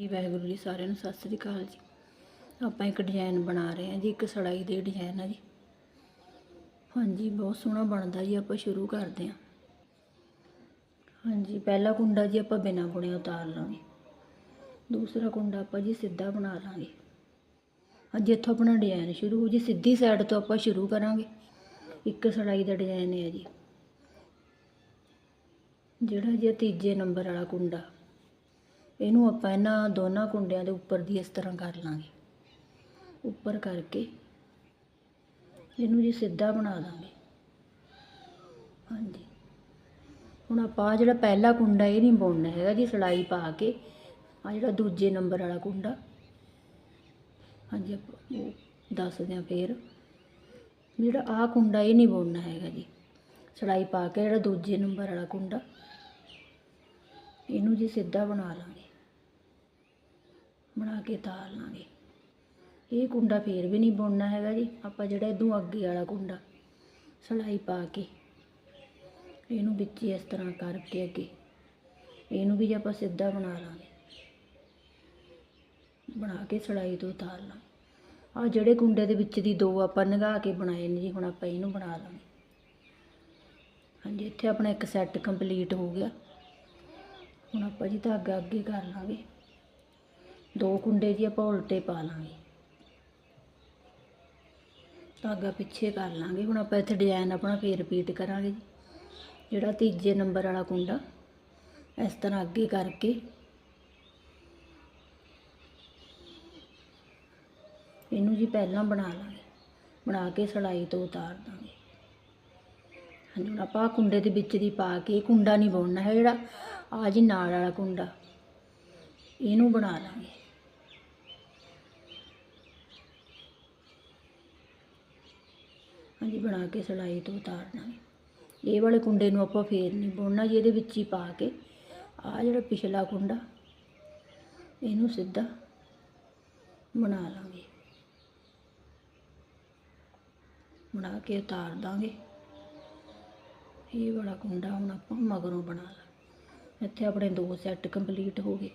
ਜੀ, ਵਾਹਿਗੁਰੂ ਜੀ, ਸਾਰਿਆਂ ਨੂੰ ਸਤਿ ਸ੍ਰੀ ਅਕਾਲ ਜੀ। ਆਪਾਂ ਇੱਕ ਡਿਜ਼ਾਈਨ ਬਣਾ ਰਹੇ ਹਾਂ ਜੀ, ਇੱਕ ਸੜਾਈ ਦੇ ਡਿਜ਼ਾਈਨ ਆ ਜੀ। ਹਾਂਜੀ, ਬਹੁਤ ਸੋਹਣਾ ਬਣਦਾ ਜੀ, ਆਪਾਂ ਸ਼ੁਰੂ ਕਰਦੇ ਹਾਂ। ਹਾਂਜੀ, ਪਹਿਲਾ ਕੁੰਡਾ ਜੀ ਆਪਾਂ ਬਿਨਾਂ ਬੁਣਿਆ ਉਤਾਰ ਲਾਂਗੇ। ਦੂਸਰਾ ਕੁੰਡਾ ਆਪਾਂ ਜੀ ਸਿੱਧਾ ਬਣਾ ਲਾਂਗੇ। ਹਾਂਜੀ ਇੱਥੋਂ ਆਪਣਾ ਡਿਜ਼ਾਈਨ ਸ਼ੁਰੂ ਹੋ ਜੀ, ਸਿੱਧੀ ਸਾਈਡ ਤੋਂ ਆਪਾਂ ਸ਼ੁਰੂ ਕਰਾਂਗੇ। ਇੱਕ ਸੜਾਈ ਦਾ ਡਿਜ਼ਾਈਨ ਹੈ ਜੀ। ਜਿਹੜਾ ਜੀ ਤੀਜੇ ਨੰਬਰ ਵਾਲਾ ਕੁੰਡਾ। ਇਹਨੂੰ ਆਪਾਂ ਇਹਨਾਂ ਦੋਨਾਂ ਕੁੰਡਿਆਂ ਦੇ ਉੱਪਰ ਦੀ ਇਸ ਤਰ੍ਹਾਂ ਕਰ ਲਾਂਗੇ। ਉੱਪਰ ਕਰਕੇ ਇਹਨੂੰ ਜੀ ਸਿੱਧਾ ਬਣਾ ਦਾਂਗੇ। ਹਾਂਜੀ। ਹੁਣ ਆਪਾਂ ਆਹ ਜਿਹੜਾ ਪਹਿਲਾ ਕੁੰਡਾ ਇਹ ਨਹੀਂ ਬੁਣਨਾ ਹੈਗਾ ਜੀ, ਸਲਾਈ ਪਾ ਕੇ। ਆ ਜਿਹੜਾ ਦੂਜੇ ਨੰਬਰ ਵਾਲਾ ਕੁੰਡਾ ਹਾਂਜੀ, ਆਪਾਂ ਉਹ ਦੱਸਦੇ ਹਾਂ ਫੇਰ। ਜਿਹੜਾ ਆਹ ਕੁੰਡਾ ਇਹ ਨਹੀਂ ਬੁਣਨਾ ਹੈਗਾ ਜੀ। ਸਲਾਈ ਪਾ ਕੇ ਜਿਹੜਾ ਦੂਜੇ ਨੰਬਰ ਵਾਲਾ ਕੁੰਡਾ ਇਹਨੂੰ ਜੀ ਸਿੱਧਾ ਬਣਾ ਲਾਂਗੇ। ਬਣਾ ਕੇ ਤਾਰ ਲਾਂਗੇ। ਇਹ ਕੁੰਡਾ ਫੇਰ ਵੀ ਨਹੀਂ ਬੁਣਨਾ ਹੈਗਾ ਜੀ। ਆਪਾਂ ਜਿਹੜਾ ਇਦੋਂ ਅੱਗੇ ਵਾਲਾ ਕੁੰਡਾ, ਸਲਾਈ ਪਾ ਕੇ, ਇਹਨੂੰ ਵਿੱਚ ਇਸ ਤਰ੍ਹਾਂ ਕਰਕੇ ਅੱਗੇ, ਇਹਨੂੰ ਵੀ ਜੇ ਆਪਾਂ ਸਿੱਧਾ ਬਣਾ ਲਾਂਗੇ, ਬਣਾ ਕੇ ਸਲਾਈ ਤੋਂ ਉਤਾਰ ਲਾਂ ਆ ਜਿਹੜੇ ਕੁੰਡੇ ਦੇ ਵਿੱਚ ਦੀ ਦੋ ਆਪਾਂ ਨਗਾ ਕੇ ਬਣਾਏ ਨੇ ਜੀ, ਹੁਣ ਆਪਾਂ ਇਹਨੂੰ ਬਣਾ ਲਾਂਗੇ। ਹਾਂਜੀ, ਇੱਥੇ ਆਪਣਾ ਇੱਕ ਸੈੱਟ ਕੰਪਲੀਟ ਹੋ ਗਿਆ। ਹੁਣ ਆਪਾਂ ਜੀ ਧਾਗਾ ਅੱਗੇ ਕਰ ਲਾਂਗੇ। ਦੋ ਕੁੰਡੇ ਜੀ ਆਪਾਂ ਉਲਟੇ ਪਾ ਲਾਂਗੇ। ਧਾਗਾ ਪਿੱਛੇ ਕਰ ਲਾਂਗੇ। ਹੁਣ ਆਪਾਂ ਇੱਥੇ ਡਿਜ਼ਾਈਨ ਆਪਣਾ ਫੇਰ ਰਿਪੀਟ ਕਰਾਂਗੇ ਜੀ। ਜਿਹੜਾ ਤੀਜੇ ਨੰਬਰ ਵਾਲਾ ਕੁੰਡਾ, ਇਸ ਤਰ੍ਹਾਂ ਅੱਗੇ ਕਰਕੇ। ਇਹਨੂੰ ਜੀ ਪਹਿਲਾਂ ਬਣਾ ਲਾਂਗੇ। ਬਣਾ ਕੇ ਸਲਾਈ ਤੋਂ ਉਤਾਰ ਦਾਂਗੇ। ਹਾਂਜੀ, ਹੁਣ ਆਪਾਂ ਕੁੰਡੇ ਦੇ ਵਿੱਚ ਦੀ ਪਾ ਕੇ ਕੁੰਡਾ ਨਹੀਂ ਬੁਣਨਾ ਹੈ, ਜਿਹੜਾ ਆ ਜੀ ਨਾਲ ਵਾਲਾ ਕੁੰਡਾ, ਇਹਨੂੰ ਬਣਾ ਲਾਂਗੇ। ਹਾਂਜੀ, ਬਣਾ ਕੇ ਸਲਾਈ ਤੋਂ ਉਤਾਰ ਦਾਂਗੇ। ਇਹ ਵਾਲੇ ਕੁੰਡੇ ਨੂੰ ਆਪਾਂ ਫੇਰ ਨਹੀਂ ਬੁਣਨਾ ਜੀ, ਇਹਦੇ ਵਿੱਚ ਹੀ ਪਾ ਕੇ। ਆ ਜਿਹੜਾ ਪਿਛਲਾ ਕੁੰਡਾ, ਇਹਨੂੰ ਸਿੱਧਾ ਬਣਾ ਲਾਂਗੇ। ਬਣਾ ਕੇ ਉਤਾਰ ਦਾਂਗੇ। ਇਹ ਵਾਲਾ ਕੁੰਡਾ ਹੁਣ ਆਪਾਂ ਮਗਰੋਂ ਬਣਾ ਲਾਂ ਇੱਥੇ ਆਪਣੇ ਦੋ ਸੈੱਟ ਕੰਪਲੀਟ ਹੋ ਗਏ।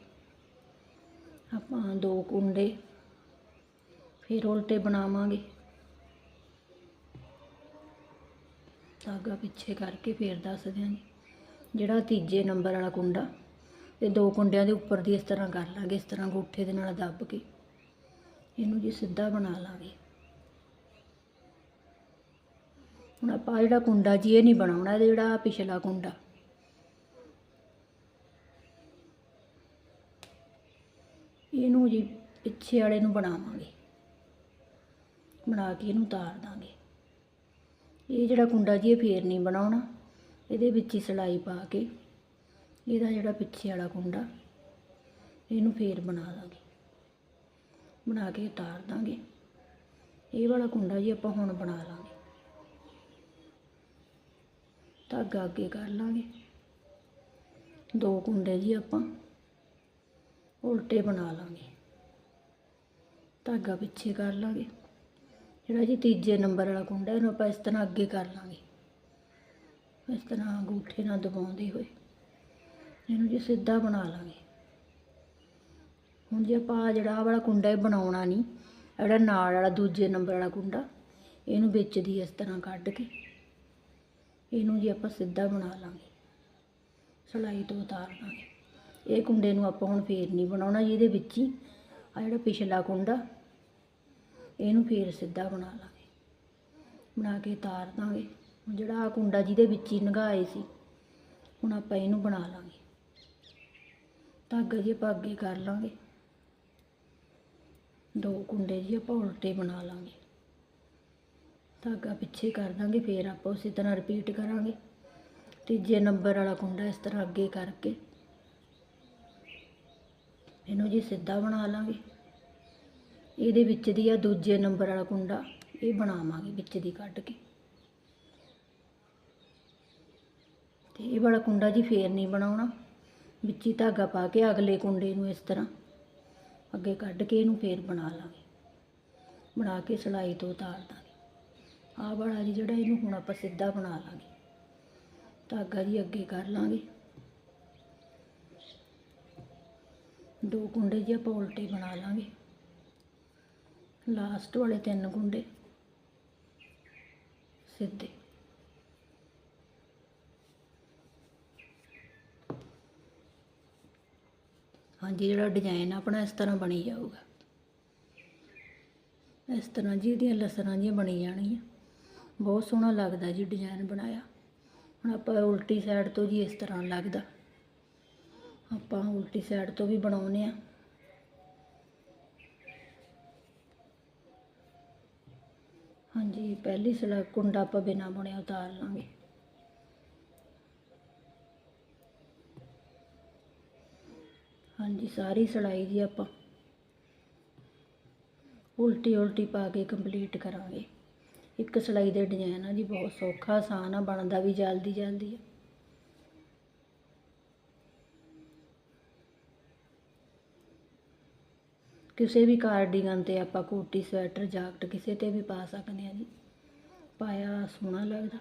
ਆਪਾਂ ਦੋ ਕੁੰਡੇ ਫਿਰ ਉਲਟੇ ਬਣਾਵਾਂਗੇ। ਧਾਗਾ ਪਿੱਛੇ ਕਰਕੇ ਫੇਰ ਹਾਂ ਜੀ ਜਿਹੜਾ ਤੀਜੇ ਨੰਬਰ ਵਾਲਾ ਕੁੰਡਾ ਇਹ ਦੋ ਕੁੰਡਿਆਂ ਦੇ ਉੱਪਰ ਦੀ ਇਸ ਤਰ੍ਹਾਂ ਕਰ ਲਾਂਗੇ, ਇਸ ਤਰ੍ਹਾਂ ਗੋਠੇ ਦੇ ਨਾਲ ਦੱਬ ਕੇ। ਇਹਨੂੰ ਜੀ ਸਿੱਧਾ ਬਣਾ ਲਾਂਗੇ। ਹੁਣ ਆਪਾਂ ਜਿਹੜਾ ਕੁੰਡਾ ਜੀ, ਇਹ ਨਹੀਂ ਬਣਾਉਣਾ ਇਹਦਾ ਜਿਹੜਾ ਪਿਛਲਾ ਕੁੰਡਾ। ਇਹਨੂੰ ਜੀ ਪਿੱਛੇ ਵਾਲੇ ਨੂੰ ਬਣਾਵਾਂਗੇ। ਬਣਾ ਕੇ ਇਹਨੂੰ ਉਤਾਰ ਦਾਂਗੇ। ਇਹ ਜਿਹੜਾ ਕੁੰਡਾ ਜੀ ਇਹ ਫੇਰ ਨਹੀਂ ਬਣਾਉਣਾ। ਇਹਦੇ ਵਿੱਚ ਹੀ ਸਿਲਾਈ ਪਾ ਕੇ ਇਹਦਾ ਜਿਹੜਾ ਪਿੱਛੇ ਵਾਲਾ ਕੁੰਡਾ, ਇਹਨੂੰ ਫੇਰ ਬਣਾ ਦਾਂਗੇ। ਬਣਾ ਕੇ ਉਤਾਰ ਦਾਂਗੇ। ਇਹ ਵਾਲਾ ਕੁੰਡਾ ਜੀ ਆਪਾਂ ਹੁਣ ਬਣਾ ਲਾਂਗੇ। ਧਾਗਾ ਅੱਗੇ ਕਰ ਲਾਂਗੇ। ਦੋ ਕੁੰਡੇ ਜੀ ਆਪਾਂ ਉਲਟੇ ਬਣਾ ਲਾਂਗੇ। ਧਾਗਾ ਪਿੱਛੇ ਕਰ ਲਾਂਗੇ। ਜਿਹੜਾ ਜੀ ਤੀਜੇ ਨੰਬਰ ਵਾਲਾ ਕੁੰਡਾ, ਇਹਨੂੰ ਆਪਾਂ ਇਸ ਤਰ੍ਹਾਂ ਅੱਗੇ ਕਰ ਲਾਂਗੇ। ਇਸ ਤਰ੍ਹਾਂ ਅੰਗੂਠੇ ਨਾਲ ਦਬਾਉਂਦੇ ਹੋਏ, ਇਹਨੂੰ ਜੀ ਸਿੱਧਾ ਬਣਾ ਲਾਂਗੇ। ਹੁਣ ਜੇ ਆਪਾਂ ਆਹ ਜਿਹੜਾ ਆਹ ਵਾਲਾ ਕੁੰਡਾ ਇਹ ਬਣਾਉਣਾ ਨਹੀਂ ਜਿਹੜਾ ਨਾਲ ਵਾਲਾ ਦੂਜੇ ਨੰਬਰ ਵਾਲਾ ਕੁੰਡਾ, ਇਹਨੂੰ ਵਿੱਚ ਦੀ ਇਸ ਤਰ੍ਹਾਂ ਕੱਢ ਕੇ, ਇਹਨੂੰ ਜੀ ਆਪਾਂ ਸਿੱਧਾ ਬਣਾ ਲਾਂਗੇ। ਸਲਾਈ ਤੋਂ ਉਤਾਰ ਲਾਂਗੇ। ਇਹ ਕੁੰਡੇ ਨੂੰ ਆਪਾਂ ਹੁਣ ਫੇਰ ਨਹੀਂ ਬਣਾਉਣਾ ਜੀ ਇਹਦੇ ਵਿੱਚ ਹੀ ਆ ਜਿਹੜਾ ਪਿਛਲਾ ਕੁੰਡਾ ਇਹਨੂੰ ਫੇਰ ਸਿੱਧਾ ਬਣਾ ਲਾਂਗੇ। ਬਣਾ ਕੇ ਤਾਰ ਦਾਂਗੇ। ਹੁਣ ਜਿਹੜਾ ਆ ਕੁੰਡਾ ਜਿਹਦੇ ਵਿੱਚ ਹੀ ਨਗਾਏ ਸੀ, ਹੁਣ ਆਪਾਂ ਇਹਨੂੰ ਬਣਾ ਲਾਂਗੇ। ਧਾਗਾ ਜੀ ਆਪਾਂ ਅੱਗੇ ਕਰ ਲਾਂਗੇ। ਦੋ ਕੁੰਡੇ ਜੀ ਆਪਾਂ ਉਲਟੇ ਬਣਾ ਲਾਂਗੇ। ਧਾਗਾ ਪਿੱਛੇ ਕਰ ਦਾਂਗੇ, ਫੇਰ ਆਪਾਂ ਉਸੇ ਤਰ੍ਹਾਂ ਰਿਪੀਟ ਕਰਾਂਗੇ। ਤੀਜੇ ਨੰਬਰ ਵਾਲਾ ਕੁੰਡਾ ਇਸ ਤਰ੍ਹਾਂ ਅੱਗੇ ਕਰਕੇ ਇਹਨੂੰ ਜੀ ਸਿੱਧਾ ਬਣਾ ਲਾਂਗੇ। ਇਹਦੇ ਵਿੱਚ ਦੀ ਆ ਦੂਜੇ ਨੰਬਰ ਵਾਲਾ ਕੁੰਡਾ, ਇਹ ਬਣਾਵਾਂਗੇ ਵਿੱਚ ਦੀ ਕੱਢ ਕੇ। ਤੇ ਇਹ ਵਾਲਾ ਕੁੰਡਾ ਜੀ ਫੇਰ ਨਹੀਂ ਬਣਾਉਣਾ। ਵਿੱਚ ਹੀ ਧਾਗਾ ਪਾ ਕੇ ਅਗਲੇ ਕੁੰਡੇ ਨੂੰ ਇਸ ਤਰ੍ਹਾਂ ਅੱਗੇ ਕੱਢ ਕੇ ਇਹਨੂੰ ਫੇਰ ਬਣਾ ਲਾਂਗੇ। ਬਣਾ ਕੇ ਸਿਲਾਈ ਤੋਂ ਉਤਾਰ ਦਾਂਗੇ। ਆਹ ਵਾਲਾ ਜੀ ਜਿਹੜਾ ਇਹਨੂੰ ਹੁਣ ਆਪਾਂ ਸਿੱਧਾ ਬਣਾ ਲਾਂਗੇ। ਧਾਗਾ ਜੀ ਅੱਗੇ ਕਰ ਲਾਂਗੇ। ਦੋ ਕੁੰਡੇ ਜੀ ਆਪਾਂ ਉਲਟੇ ਬਣਾ ਲਾਂਗੇ। ਲਾਸਟ ਵਾਲੇ ਤਿੰਨ ਗੁੰਡੇ। ਸਿੱਧੇ। ਹਾਂਜੀ, ਜਿਹੜਾ ਡਿਜ਼ਾਈਨ ਆਪਣਾ ਇਸ ਤਰ੍ਹਾਂ ਬਣੀ ਜਾਊਗਾ। ਇਸ ਤਰ੍ਹਾਂ ਜੀ ਇਹਦੀਆਂ ਲਸਰਾਂ ਜਿਹੀਆਂ ਬਣੀ ਜਾਣਗੀਆਂ। ਬਹੁਤ ਸੋਹਣਾ ਲੱਗਦਾ ਜੀ ਡਿਜ਼ਾਈਨ ਬਣਾਇਆ। ਹੁਣ ਆਪਾਂ ਉਲਟੀ ਸਾਈਡ ਤੋਂ ਜੀ ਇਸ ਤਰ੍ਹਾਂ ਲੱਗਦਾ। ਆਪਾਂ ਉਲਟੀ ਸਾਈਡ ਤੋਂ ਵੀ ਬਣਾਉਨੇ ਆ ਹਾਂਜੀ, ਪਹਿਲੀ ਸਲਾ ਕੁੰਡਾ ਆਪਾਂ ਬਿਨਾ ਬੁਣਿਆ ਉਤਾਰ ਲਾਂਗੇ। ਹਾਂਜੀ, ਸਾਰੀ ਸਲਾਈ ਜੀ ਆਪਾਂ ਉਲਟੀ ਉਲਟੀ ਪਾ ਕੇ ਕੰਪਲੀਟ ਕਰਾਂਗੇ। ਇੱਕ ਸਲਾਈ ਦੇ ਡਿਜ਼ਾਈਨ ਆ ਜੀ, ਬਹੁਤ ਸੌਖਾ, ਆਸਾਨ ਆ, ਬਣਦਾ ਵੀ ਜਲਦੀ ਜਲਦੀ ਆ। ਕਿਸੇ ਵੀ ਕਾਰਡੀਗਨ ਤੇ ਆਪਾਂ ਕੋਟੀ, ਸਵੈਟਰ, ਜਾਕਟ ਕਿਸੇ ਤੇ ਵੀ ਪਾ ਸਕਦੇ ਆ ਜੀ। ਪਾਇਆ ਸੋਹਣਾ ਲੱਗਦਾ।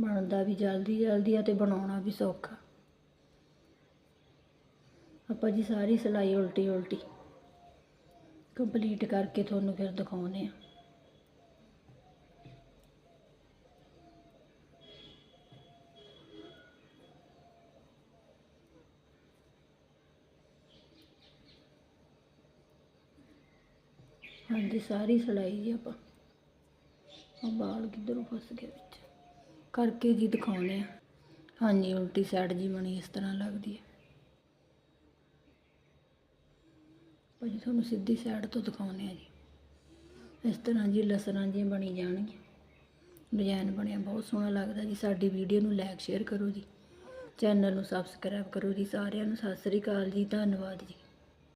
ਬਣਦਾ ਵੀ ਜਲਦੀ ਜਲਦੀ ਆ ਤੇ ਬਣਾਉਣਾ ਵੀ ਸੌਖਾ। ਆਪਾਂ ਜੀ ਸਾਰੀ ਸਿਲਾਈ ਉਲਟੀ ਉਲਟੀ ਕੰਪਲੀਟ ਕਰਕੇ ਤੁਹਾਨੂੰ ਫਿਰ ਦਿਖਾਉਨੇ ਆ ਹਾਂਜੀ, ਸਾਰੀ ਸਿਲਾਈ ਜੀ ਆਪਾਂ। ਆ ਬਾਲ ਕਿੱਧਰੋਂ ਫਸ ਗਏ ਵਿੱਚ। ਕਰਕੇ ਜੀ ਦਿਖਾਉਨੇ ਆ। ਹਾਂਜੀ, ਉਲਟੀ ਸਾਈਡ ਜੀ ਬਣੀ ਇਸ ਤਰ੍ਹਾਂ ਲੱਗਦੀ ਹੈ ਭਾਜੀ, ਤੁਹਾਨੂੰ ਸਿੱਧੀ ਸਾਈਡ ਤੋਂ ਦਿਖਾਉਨੇ ਆ ਜੀ। ਇਸ ਤਰ੍ਹਾਂ ਜੀ ਲਸਰਾਂ ਜੀ ਬਣੀ ਜਾਣਗੀਆਂ। ਡਿਜ਼ਾਈਨ ਬਣਿਆ, ਬਹੁਤ ਸੋਹਣਾ ਲੱਗਦਾ ਜੀ। ਸਾਡੀ ਵੀਡੀਓ ਨੂੰ ਲਾਈਕ ਸ਼ੇਅਰ ਕਰੋ ਜੀ। ਚੈਨਲ ਨੂੰ ਸਬਸਕ੍ਰਾਈਬ ਕਰੋ ਜੀ। ਸਾਰਿਆਂ ਨੂੰ ਸਤਿ ਸ੍ਰੀ ਅਕਾਲ ਜੀ। ਧੰਨਵਾਦ ਜੀ।